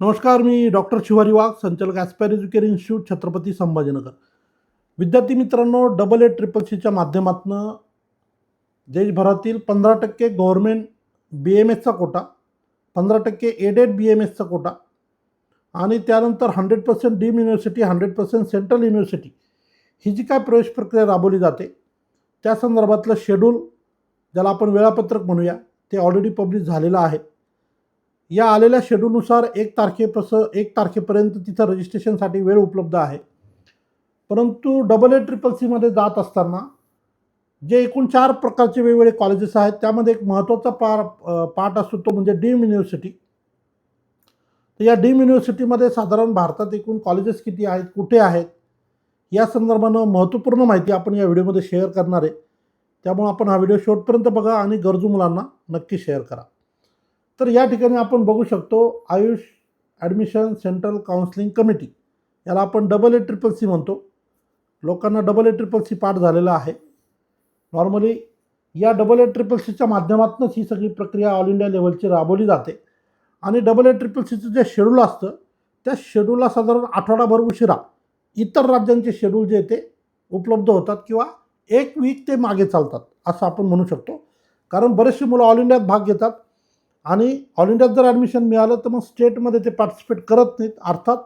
नमस्कार मी डॉक्टर शिवारी वाघ संचालक aspire educare institute Chhatrapati Sambhajinagar. विद्यार्थी मित्रांनो डबल ए ट्रिपल सीच्या माध्यमातून देशभरातील पंधरा टक्के गव्हर्मेंट बी एम एसचा कोटा पंधरा टक्के एडेड बी एम एसचा कोटा आणि त्यानंतर hundred percent deemed university hundred percent central university ही जी काय प्रवेश प्रक्रिया राबवली जाते त्या संदर्भातलं शेड्यूल ज्याला आपण वेळापत्रक म्हणूया ते ऑलरेडी पब्लिश झालेलं आहे. या आलेल्या शेड्यूलनुसार एक तारखेपास एक तारखेपर्यंत तिथं रजिस्ट्रेशनसाठी वेळ उपलब्ध आहे. परंतु डबल ए ट्रिपल सीमध्ये जात असताना जे एकूण चार प्रकारचे वेगवेगळे कॉलेजेस आहेत त्यामध्ये एक महत्त्वाचा पार पार्ट असतो तो म्हणजे डीम युनिव्हर्सिटी तर या डीम युनिव्हर्सिटीमध्ये साधारण भारतात एकूण कॉलेजेस किती आहेत कुठे आहेत या संदर्भानं महत्त्वपूर्ण माहिती आपण या व्हिडिओमध्ये शेअर करणार आहे. त्यामुळे आपण हा व्हिडिओ शेवटपर्यंत बघा आणि गरजू मुलांना नक्की शेअर करा. तर या ठिकाणी आपण बघू शकतो AYUSH admission central counselling committee. याला आपण डबल ए ट्रिपल सी म्हणतो. लोकांना डबल ए ट्रिपल सी पाठ झालेला आहे. नॉर्मली या डबल ए ट्रिपल सीच्या माध्यमातूनच ही सगळी प्रक्रिया ऑल इंडिया लेवलची राबवली जाते. आणि डबल ए ट्रिपल सीचं जे शेड्यूल असतं त्या शेड्यूलला साधारण आठवडाभर उशिरा इतर राज्यांचे शेड्यूल जे ते उपलब्ध होतात किंवा एक वीक ते मागे चालतात असं आपण म्हणू शकतो. कारण बरेचशी मुलं ऑल इंडियात भाग घेतात. आणि ऑल इंडियात जर ॲडमिशन मिळालं तर मग स्टेटमध्ये ते पार्टिसिपेट करत नाहीत. अर्थात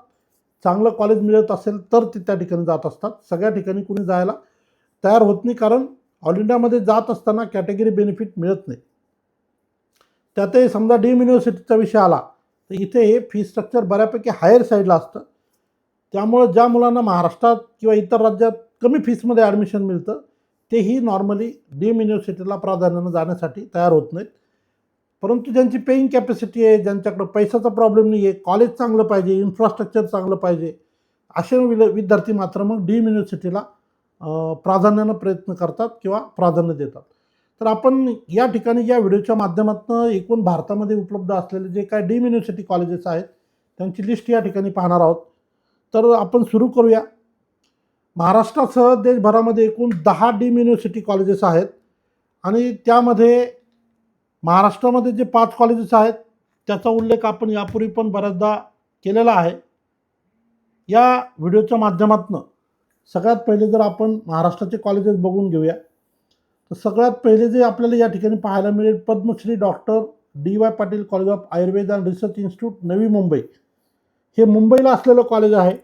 चांगलं कॉलेज मिळत असेल तर ते त्या ठिकाणी जात असतात. सगळ्या ठिकाणी कुणी जायला तयार होत नाही कारण ऑल इंडियामध्ये जात असताना कॅटेगरी बेनिफिट मिळत नाही. त्यातही समजा डीम युनिव्हर्सिटीचा विषय आला तर इथे हे फी स्ट्रक्चर बऱ्यापैकी हायर साईडला असतं. त्यामुळं ज्या मुलांना महाराष्ट्रात किंवा इतर राज्यात कमी फीसमध्ये ॲडमिशन मिळतं तेही नॉर्मली डीम युनिव्हर्सिटीला प्राधान्यानं जाण्यासाठी तयार होत नाहीत. परंतु ज्यांची पेईंग कॅपॅसिटी आहे ज्यांच्याकडं पैशाचा प्रॉब्लेम नाही आहे कॉलेज चांगलं पाहिजे इन्फ्रास्ट्रक्चर चांगलं पाहिजे असे विल विद्यार्थी मात्र मग डीम युनिव्हर्सिटीला प्राधान्यानं प्रयत्न करतात किंवा प्राधान्य देतात. तर आपण या ठिकाणी या व्हिडिओच्या माध्यमातून एकूण भारतामध्ये उपलब्ध असलेले जे काय डीम युनिव्हर्सिटी कॉलेजेस आहेत त्यांची लिस्ट या ठिकाणी पाहणार आहोत. तर आपण सुरू करूया. महाराष्ट्रासह देशभरामध्ये एकूण दहा डीम युनिव्हर्सिटी कॉलेजेस आहेत आणि त्यामध्ये महाराष्ट्रामध्ये जे पाच कॉलेजेस आहेत त्याचा उल्लेख आपण यापूर्वी पण बऱ्याचदा केलेला आहे. या व्हिडिओच्या माध्यमातून सगळ्यात पहिले जर आपण महाराष्ट्राचे कॉलेजेस बघून घेऊया तर सगळ्यात पहिले जे आपल्याला या ठिकाणी पाहायला मिळेल Padmashri doctor D Y Patil college of Ayurveda and research institute Navi Mumbai. हे मुंबईला असलेलं कॉलेज आहे.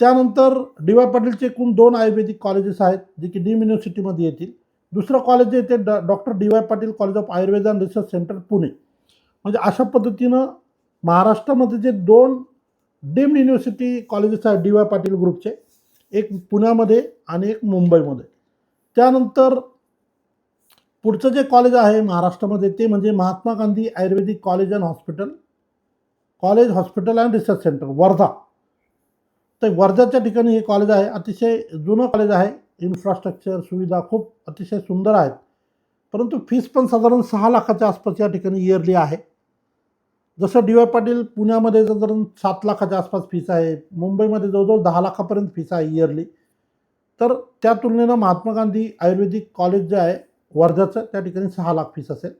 त्यानंतर डी वाय पाटीलचे एकूण दोन आयुर्वेदिक कॉलेजेस आहेत जे की डीम युनिव्हर्सिटीमध्ये येतील. दुसरं कॉलेज जे ते ड doctor D Y Patil college of Ayurveda and research centre Pune. म्हणजे अशा पद्धतीनं महाराष्ट्रामध्ये जे दोन डीम्ड युनिव्हर्सिटी कॉलेजेस आहेत डी वाय पाटील ग्रुपचे एक पुण्यामध्ये आणि एक मुंबईमध्ये. त्यानंतर पुढचं जे कॉलेज आहे महाराष्ट्रामध्ये ते म्हणजे Mahatma Gandhi Ayurvedic college and hospital college hospital and research centre Wardha. तर वर्ध्याच्या ठिकाणी हे कॉलेज आहे अतिशय जुनं कॉलेज आहे. इन्फ्रास्ट्रक्चर सुविधा खूप अतिशय सुंदर आहेत. परंतु फीस पण साधारण सहा लाखाच्या आसपास या ठिकाणी इयरली आहे. जसं डी वाय पाटील पुण्यामध्ये साधारण सात लाखाच्या आसपास फीस आहे मुंबईमध्ये जवळजवळ दहा लाखापर्यंत फीस आहे इयरली तर त्या तुलनेनं महात्मा गांधी आयुर्वेदिक कॉलेज जे आहे वर्ध्याचं त्या ठिकाणी सहा लाख फीस असेल.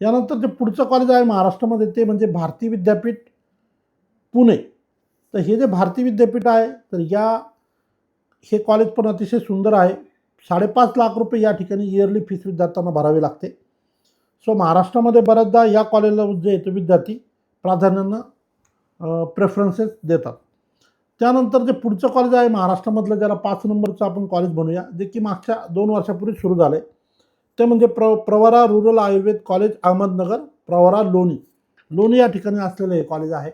यानंतर जे पुढचं कॉलेज आहे महाराष्ट्रामध्ये ते म्हणजे भारती विद्यापीठ पुणे. तर हे जे भारती विद्यापीठ आहे तर या हे कॉलेज पण अतिशय सुंदर आहे. साडेपाच लाख रुपये या ठिकाणी इयरली फीस विद्यार्थ्यांना भरावी लागते. सो महाराष्ट्रामध्ये बऱ्याचदा या कॉलेजला जे येतो विद्यार्थी प्राधान्यानं प्रेफरन्सेस देतात. त्यानंतर जे पुढचं कॉलेज आहे महाराष्ट्रामधलं ज्याला पाच नंबरचं आपण कॉलेज बनवूया जे की मागच्या दोन वर्षापूर्वी सुरू झालं आहे ते म्हणजे प्र प्रवरा रुरल आयुर्वेद कॉलेज अहमदनगर प्रवरा लोणी. लोणी या ठिकाणी असलेलं हे कॉलेज आहे.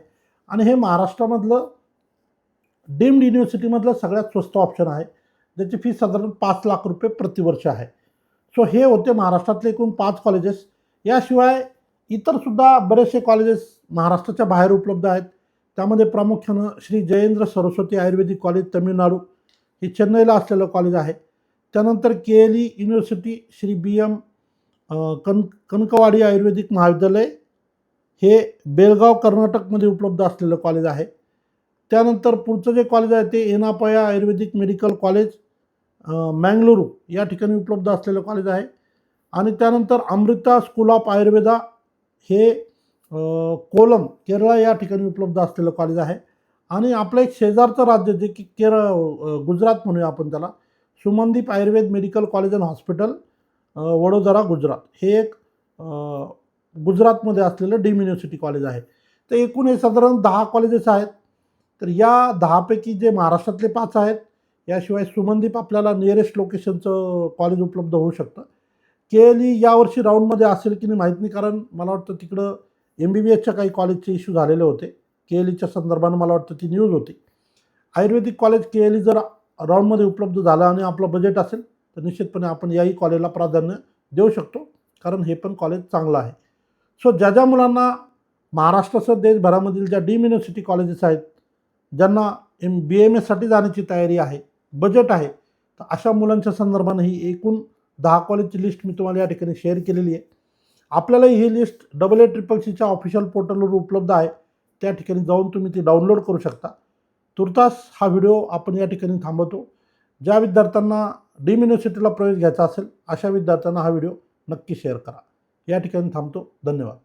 आणि हे महाराष्ट्रामधलं डीम्ड युनिव्हर्सिटीमधलं सगळ्यात स्वस्त ऑप्शन आहे. ज्याची फी साधारण पाच लाख रुपये प्रतिवर्ष आहे. सो हे होते महाराष्ट्रातले एकूण पाच कॉलेजेस याशिवाय इतरसुद्धा बरेचसे कॉलेजेस महाराष्ट्राच्या बाहेर उपलब्ध आहेत. त्यामध्ये प्रामुख्यानं श्री जयेंद्र सरस्वती आयुर्वेदिक कॉलेज तमिळनाडू हे चेन्नईला असलेलं कॉलेज आहे. त्यानंतर K L E university Shri B M कन कनकवाडी आयुर्वेदिक महाविद्यालय हे बेळगाव कर्नाटकमध्ये उपलब्ध असलेलं कॉलेज आहे. त्यानंतर पुढचं जे कॉलेज आहे ते एनापया आयुर्वेदिक मेडिकल कॉलेज मँगलुरू या ठिकाणी उपलब्ध असलेलं कॉलेज आहे. आणि त्यानंतर अमृता स्कूल ऑफ आयुर्वेदा हे कोलम केरळ या ठिकाणी उपलब्ध असलेलं कॉलेज आहे. आणि आपलं एक शेजारचं राज्य जे की केरळ गुजरात म्हणूया आपण त्याला Sumandeep Ayurveda medical college and hospital Vadodara Gujarat. हे एक गुजरातमध्ये असलेलं डीम युनिव्हर्सिटी कॉलेज आहे. तर एकूण हे साधारण दहा कॉलेजेस आहेत. तर या दहापैकी जे महाराष्ट्रातले पाच आहेत याशिवाय सुमनदीप आपल्याला नियरेस्ट लोकेशनचं कॉलेज उपलब्ध होऊ शकतं. के एल ई यावर्षी राऊंडमध्ये असेल की नाही माहीत नाही कारण मला वाटतं तिकडं एम बी बी एसच्या काही कॉलेजचे इश्यू झालेले होते. के एल ईच्या संदर्भानं मला वाटतं ती न्यूज होती. Ayurvedic college K L E जर राऊंडमध्ये उपलब्ध झालं आणि आपलं बजेट असेल तर निश्चितपणे आपण याही कॉलेजला प्राधान्य देऊ शकतो कारण हे पण कॉलेज चांगलं आहे. सो ज्या ज्या मुलांना महाराष्ट्रासह देशभरामधील ज्या डीम युनिव्हर्सिटी कॉलेजेस आहेत ज्यांना एम बी एम एससाठी जाण्याची तयारी आहे बजेट आहे तर अशा मुलांच्या संदर्भानं ही एकूण दहा कॉलेजची लिस्ट मी तुम्हाला या ठिकाणी शेअर केलेली आहे. आपल्याला ही लिस्ट डबल ए ट्रिपल सीच्या ऑफिशियल पोर्टलवर उपलब्ध आहे. त्या ठिकाणी जाऊन तुम्ही ती डाउनलोड करू शकता. तुर्तास हा व्हिडिओ आपण या ठिकाणी थांबवतो. ज्या विद्यार्थ्यांना डीम युनिव्हर्सिटीला प्रवेश घ्यायचा असेल अशा विद्यार्थ्यांना हा व्हिडिओ नक्की शेअर करा. या ठिकाणी थांबतो. धन्यवाद.